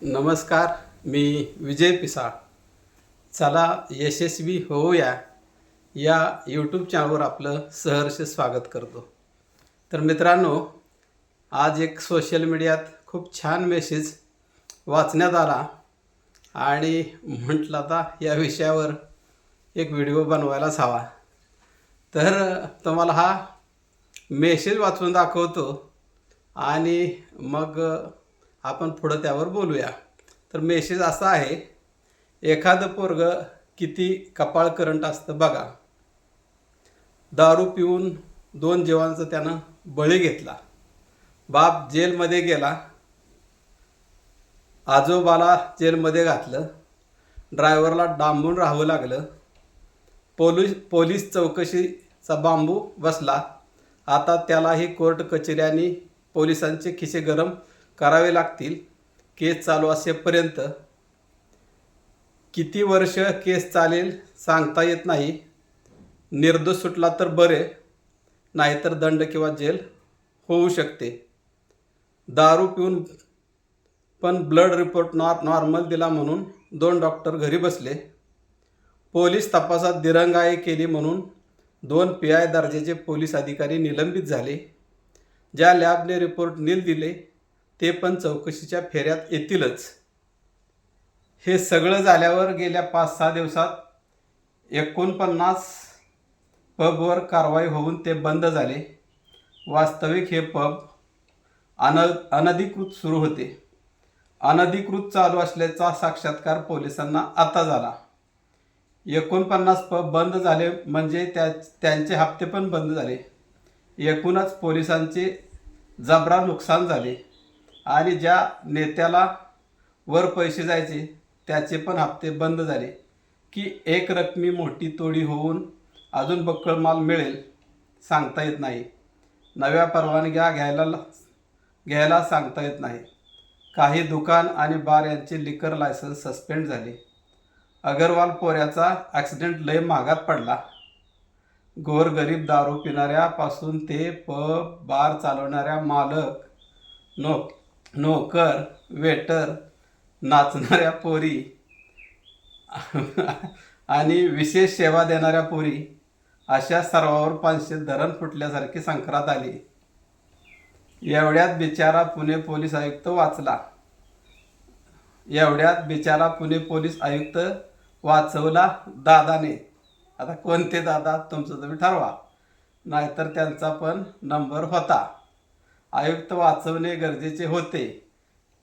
नमस्कार मी विजय पिसाळ. चला यशस्वी होऊया. या यूट्यूब चॅनलवर आपलं सहर्ष स्वागत करतो. तर मित्रांनो आज एक सोशल मीडियात खूप छान मेसेज वाचण्यात आला. आणि म्हटलं आता या विषयावर एक व्हिडिओ बनवायलाच हवा. तर तुम्हाला हा मेसेज वाचून दाखवतो. आणि मग आपण पुढं त्यावर बोलूया. तर मेसेज असा आहे एखादं पोरग किती कपाळ करंट असतं बघा. दारू पिऊन दोन जीवांचं त्यानं बळी घेतला. बाप जेलमध्ये गेला. आजोबाला जेलमध्ये घातलं. ड्रायव्हरला डांबून राहावं लागलं. पोलीस पोलीस चौकशीचा बांबू बसला. आता त्यालाही कोर्ट कचेऱ्यांनी पोलिसांचे खिसे गरम करावे लागतील. केस चालू असेपर्यंत. किती वर्ष केस चालेल सांगता येत नाही. निर्दोष सुटला तर बरे नाहीतर दंड किंवा जेल होऊ शकते. दारू पिऊन पण ब्लड रिपोर्ट नॉर नॉर्मल दिला म्हणून दोन डॉक्टर घरी बसले. पोलीस तपासात दिरंगाई केली म्हणून दोन पी आय दर्जाचे पोलीस अधिकारी निलंबित झाले. ज्या लॅबने रिपोर्ट नील दिले ते पण चौकशीच्या फेऱ्यात येतीलच. हे सगळं झाल्यावर गेल्या पाच सहा दिवसात एकोणपन्नास पबवर कारवाई होऊन ते बंद झाले. वास्तविक हे पब अन अनधिकृत सुरू होते. अनधिकृत चालू असल्याचा साक्षात्कार पोलिसांना आता झाला. एकोणपन्नास पब बंद झाले म्हणजे त्या त्यांचे हप्ते पण बंद झाले. एकूणच पोलिसांचे जबरा नुकसान झाले. आणि ज्या नेत्याला वर पैसे जायचे त्याचे पण हप्ते बंद झाले. की एक रकमी मोठी तोडी होऊन अजून बक्कळ माल मिळेल सांगता येत नाही. नव्या परवानग्या घ्यायला घ्यायला सांगता येत नाही. काही दुकान आणि बार यांचे लिकर लायसन्स सस्पेंड झाले. अगरवाल पोऱ्याचा ॲक्सिडेंट लय महागात पडला. गोरगरीब दारू पिणाऱ्यापासून ते पब बार चालवणाऱ्या मालक नो नोकर वेटर नाचणाऱ्या पोरी आणि विशेष सेवा देणाऱ्या पोरी अशा सर्वावर पाचशे धरण फुटल्यासारखी संक्रांत आली. एवढ्यात बिचारा पुणे पोलीस आयुक्त वाचला. एवढ्यात बिचारा पुणे पोलीस आयुक्त वाचवला दादाने. आता कोणते दादा तुमचं तुम्ही ठरवा. नाहीतर त्यांचा पण नंबर होता. आयुक्त वाचवणे गरजेचे होते.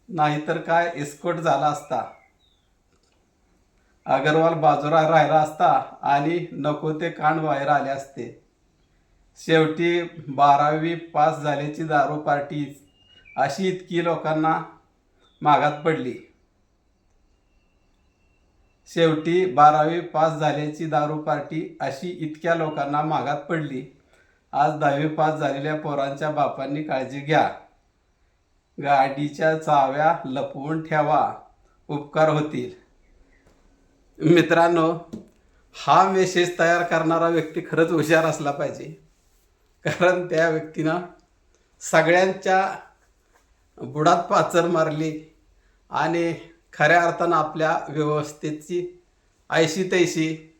नाहीतर काय इस्कोट झाला असता? अगरवाल बाजूला राहिला असता आणि नको ते कांड बाहेर आले असते. शेवटी बारावी पास झाल्याची दारू पार्टी अशी इतकी लोकांना मागात पडली. शेवटी बारावी पास झाल्याची दारू पार्टी अशी इतक्या लोकांना मागात पडली. आज दहावी पास झालेल्या पोरांच्या बापांनी काळजी घ्या. गाडीच्या चाव्या लपवून ठेवा. उपकार होतील. मित्रांनो हा मेसेज तयार करणारा व्यक्ती खरंच हुशार असला पाहिजे. कारण त्या व्यक्तीनं सगळ्यांच्या बुडात पाचर मारली आणि खऱ्या अर्थानं आपल्या व्यवस्थेची ऐशी तैशी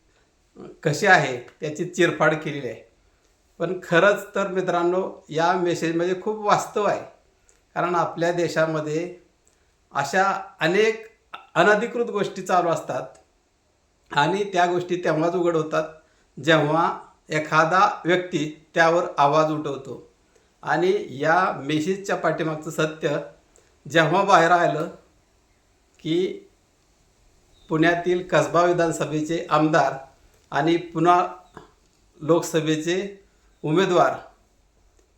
कशी आहे त्याची चिरफाड केलेली आहे. पण खरंच तर मित्रांनो या मेसेजमध्ये खूप वास्तव आहे. कारण आपल्या देशामध्ये अशा अनेक अनधिकृत गोष्टी चालू असतात आणि त्या गोष्टी तेव्हाच उघड होतात जेव्हा एखादा व्यक्ती त्यावर आवाज उठवतो. आणि या मेसेजच्या पाठीमागचं सत्य जेव्हा बाहेर आलं की पुण्यातील कसबा विधानसभेचे आमदार आणि पुन्हा लोकसभेचे उमेदवार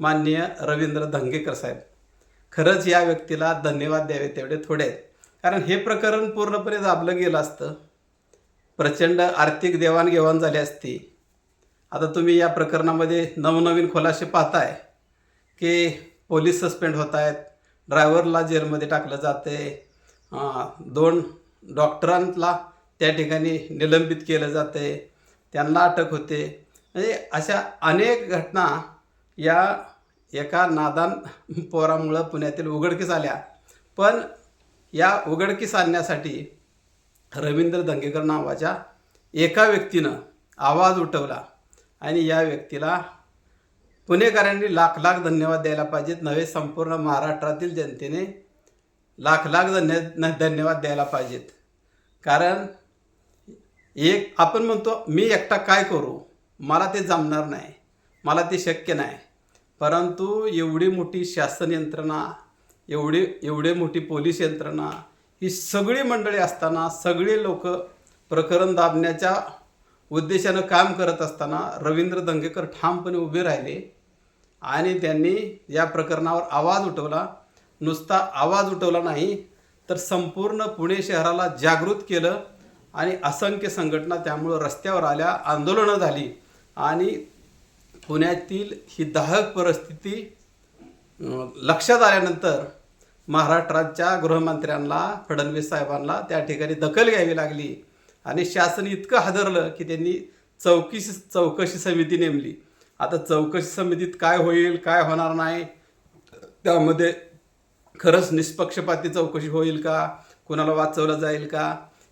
माननीय रवींद्र धंगेकर साहेब. खरंच या व्यक्तीला धन्यवाद द्यावे तेवढे थोडे आहेत. कारण हे प्रकरण पूर्णपणे दाबलं गेलं असतं. प्रचंड आर्थिक देवाणघेवाण झाली असती. आता तुम्ही या प्रकरणामध्ये नवनवीन खुलासे पाहताय की पोलीस सस्पेंड होत आहेत ड्रायव्हरला जेलमध्ये टाकलं जाते दोन डॉक्टरांना त्या ठिकाणी निलंबित केलं जाते त्यांना अटक होते. म्हणजे अशा अनेक घटना या एका नादान पोरामुळं पुण्यातील उघडकीस आल्या. पण या उघडकीस आणण्यासाठी रवींद्र दंगेकर नावाच्या एका व्यक्तीनं आवाज उठवला आणि या व्यक्तीला पुणेकरांनी लाख लाख धन्यवाद द्यायला पाहिजेत नव्हे संपूर्ण महाराष्ट्रातील जनतेने लाख लाख धन्य धन्यवाद द्यायला पाहिजेत. कारण एक आपण म्हणतो मी एकटा काय करू? मला ते जमणार नाही. मला ते शक्य नाही. परंतु एवढी मोठी शासन यंत्रणा एवढी एवढी मोठी पोलीस यंत्रणा ही सगळी मंडळी असताना सगळे लोक प्रकरण दाबण्याच्या उद्देशानं काम करत असताना रवींद्र दंगेकर ठामपणे उभे राहिले आणि त्यांनी या प्रकरणावर आवाज उठवला. नुसता आवाज उठवला नाही तर संपूर्ण पुणे शहराला जागृत केलं आणि असंख्य संघटना त्यामुळं रस्त्यावर आल्या आंदोलनं झाली. आणि पुण्यातील ही दाहक परिस्थिती लक्षात आल्यानंतर महाराष्ट्राच्या गृहमंत्र्यांना फडणवीस साहेबांना त्या ठिकाणी दखल घ्यावी लागली. आणि शासन इतकं हादरलं की त्यांनी चौकशी चौकशी समिती नेमली. आता चौकशी समितीत काय होईल काय होणार नाही त्यामध्ये खरंच निष्पक्षपाती चौकशी होईल का कुणाला वाचवलं जाईल का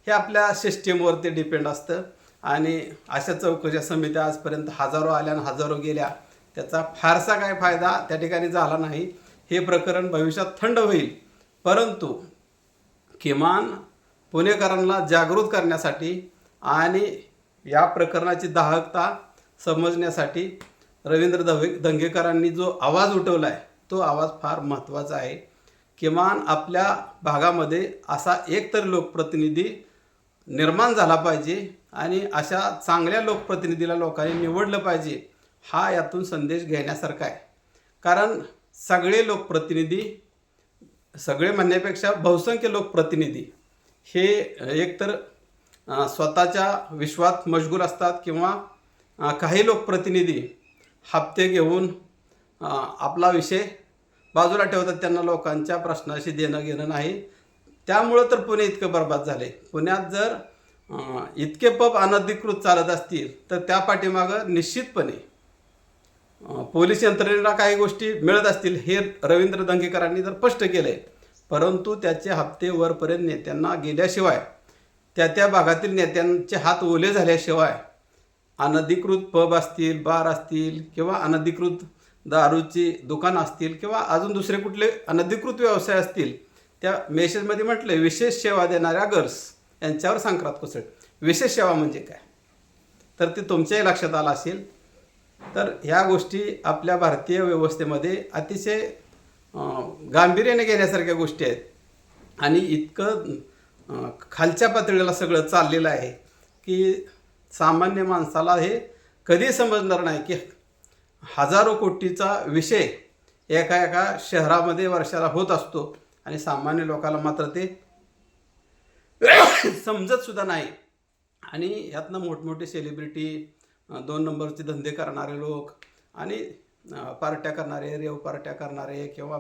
हे आपल्या सिस्टीमवरती डिपेंड असतं. आणि अशा चौकशा समित्या आजपर्यंत हजारो आल्या आणि हजारो गेल्या. त्याचा फारसा काय फायदा त्या ठिकाणी झाला नाही. हे प्रकरण भविष्यात थंड होईल. परंतु किमान पुणेकरांना जागृत करण्यासाठी आणि या प्रकरणाची दाहकता समजण्यासाठी रवींद्र दवे दंगेकरांनी जो आवाज उठवला आहे तो आवाज फार महत्त्वाचा आहे. किमान आपल्या भागामध्ये असा एकतर लोकप्रतिनिधी निर्माण झाला पाहिजे आणि अशा चांगल्या लोकप्रतिनिधीला लोकांनी निवडलं पाहिजे हा यातून संदेश घेण्यासारखा आहे. कारण सगळे लोकप्रतिनिधी सगळे म्हणण्यापेक्षा बहुसंख्य लोकप्रतिनिधी हे एकतर स्वतःच्या विश्वात मशगूल असतात किंवा काही लोकप्रतिनिधी हप्ते घेऊन आपला विषय बाजूला ठेवतात त्यांना लोकांच्या प्रश्नाशी देणं घेणं नाही. त्यामुळं तर पुणे इतकं बर्बाद झाले. पुण्यात जर इतके पब अनधिकृत चालत असतील तर त्या पाठीमागं निश्चितपणे पोलीस यंत्रणेला काही गोष्टी मिळत असतील हे रवींद्र दंगेकरांनी तर स्पष्ट केलं आहे परंतु त्याचे हप्ते वरपर्यंत नेत्यांना गेल्याशिवाय त्या त्या भागातील नेत्यांचे हात ओले झाल्याशिवाय अनधिकृत पब असतील बार असतील किंवा अनधिकृत दारूची दुकानं असतील किंवा अजून दुसरे कुठले अनधिकृत व्यवसाय असतील त्या मेसेजमध्ये म्हटलं विशेष सेवा देणाऱ्या गर्ल्स यांच्यावर संक्रांत कोसळ विशेष सेवा म्हणजे काय? तर ते तुमच्याही लक्षात आलं असेल तर ह्या गोष्टी आपल्या भारतीय व्यवस्थेमध्ये अतिशय गांभीर्याने घेण्यासारख्या गोष्टी आहेत. आणि इतकं खालच्या पातळीला सगळं चाललेलं आहे की सामान्य माणसाला हे कधी समजणार नाही की हजारो कोटीचा विषय एका एका शहरामध्ये वर्षाला होत असतो. आणि सामान्य लोकाला मात्र ते समजत सुद्धा नाही. आणि यातनं मोठमोठे सेलिब्रिटी दोन नंबरचे धंदे करणारे लोक आणि पार्ट्या करणारे रेव पार्ट्या करणारे किंवा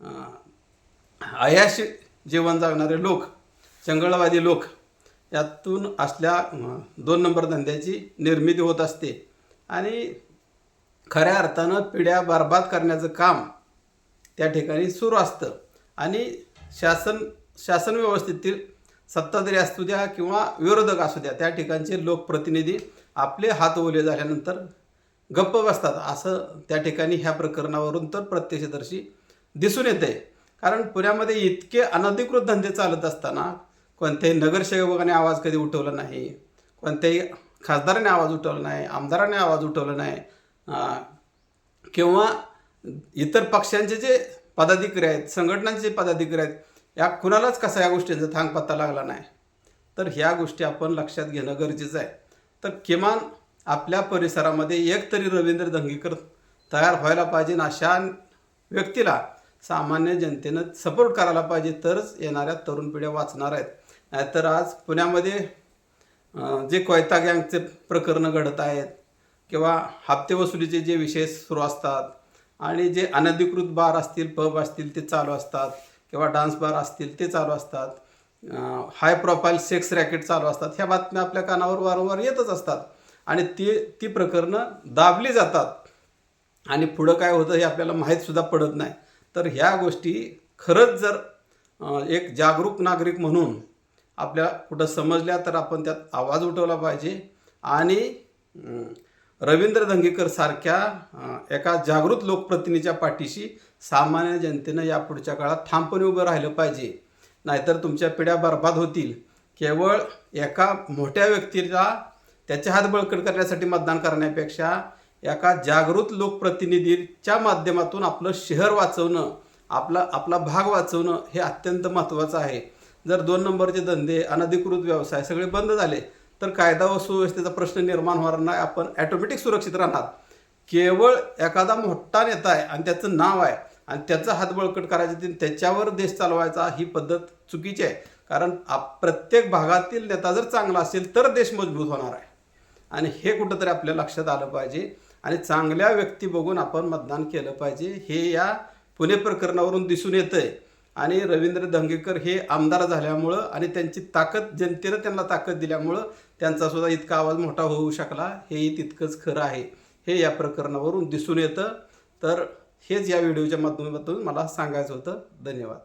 अं, अयाश जीवन जगणारे लोक चंगळवादी लोक यातून असल्या दोन नंबर धंद्याची निर्मिती होत असते. आणि खऱ्या अर्थानं पिढ्या बर्बाद करण्याचं काम त्या ठिकाणी सुरू असतं. आणि शासन शासन व्यवस्थेतील सत्ताधारी असू द्या किंवा विरोधक असू द्या त्या ठिकाणचे लोकप्रतिनिधी आपले हात ओले झाल्यानंतर गप्प बसतात. असं त्या ठिकाणी ह्या प्रकरणावरून तर प्रत्यक्षदर्शी दिसून येते कारण पुण्यामध्ये इतके अनधिकृत धंदे चालत असताना कोणत्याही नगरसेवकाने आवाज कधी उठवला नाही कोणत्याही खासदाराने आवाज उठवला नाही आमदाराने आवाज उठवला नाही किंवा इतर पक्षांचे जे पदाधिकारी आहेत संघटनांचे जे पदाधिकारी आहेत या कुणालाच कसा या गोष्टींचा थांग पत्ता लागला नाही? तर ह्या गोष्टी आपण लक्षात घेणं गरजेचं आहे. तर किमान आपल्या परिसरामध्ये एक तरी रवींद्र दंगेकर तयार व्हायला पाहिजे अशा व्यक्तीला सामान्य जनतेनं सपोर्ट करायला पाहिजे तरच येणाऱ्या तरुण पिढ्या वाचणार आहेत. नाहीतर आज पुण्यामध्ये जे कोयता गँगचे प्रकरणं घडत आहेत किंवा हप्ते वसुलीचे जे विषय सुरू असतात आणि जे अनधिकृत बार असतील पब असतील ते चालू असतात किंवा डान्स बार असतील ते चालू असतात. हाय प्रोफाईल सेक्स रॅकेट चालू असतात. ह्या बातम्या आपल्या कानावर वारंवार येतच असतात. आणि ती ती प्रकरणं दाबली जातात. आणि पुढं काय होतं हे आपल्याला माहीतसुद्धा पडत नाही. तर ह्या गोष्टी खरंच जर एक जागरूक नागरिक म्हणून आपल्या कुठं समजल्या तर आपण त्यात आवाज उठवला पाहिजे. आणि रवींद्र दंगेकर सारख्या एका जागृत लोकप्रतिनिधीच्या पाठीशी सामान्य जनतेनं या पुढच्या काळात ठामपणे उभं राहिलं पाहिजे. नाहीतर तुमच्या पिढ्या बर्बाद होतील. केवळ एका मोठ्या व्यक्तीला त्याचे हात बळकट करण्यासाठी मतदान करण्यापेक्षा एका जागृत लोकप्रतिनिधीच्या माध्यमातून आपलं शहर वाचवणं आपला आपला भाग वाचवणं हे अत्यंत महत्त्वाचं आहे. जर दोन नंबरचे धंदे अनधिकृत व्यवसाय सगळे बंद झाले तर कायदा व सुव्यवस्थेचा प्रश्न निर्माण होणार नाही. आपण ॲटोमॅटिक सुरक्षित राहणार. केवळ एखादा मोठा नेता आहे आणि त्याचं नाव आहे आणि त्याचा हात बळकट करायचा आणि त्याच्यावर देश चालवायचा ही पद्धत चुकीची आहे. कारण आप प्रत्येक भागातील नेता जर चांगला असेल तर देश मजबूत होणार आहे. आणि हे कुठंतरी आपल्या लक्षात आलं पाहिजे आणि चांगल्या व्यक्ती बघून आपण मतदान केलं पाहिजे. हे या पुणे प्रकरणावरून दिसून येतं आहे आणि रवींद्र दंगेकर हे आमदार झाल्यामुळं आणि त्यांची ताकद जनतेनं त्यांना ताकद दिल्यामुळं त्यांचा सुद्धा इतका आवाज मोठा होऊ शकला. हेही तितकंच खरं आहे. हे या प्रकरणावरून दिसून येतं. तर हेच या व्हिडिओच्या माध्यमातून मला सांगायचं होतं. धन्यवाद.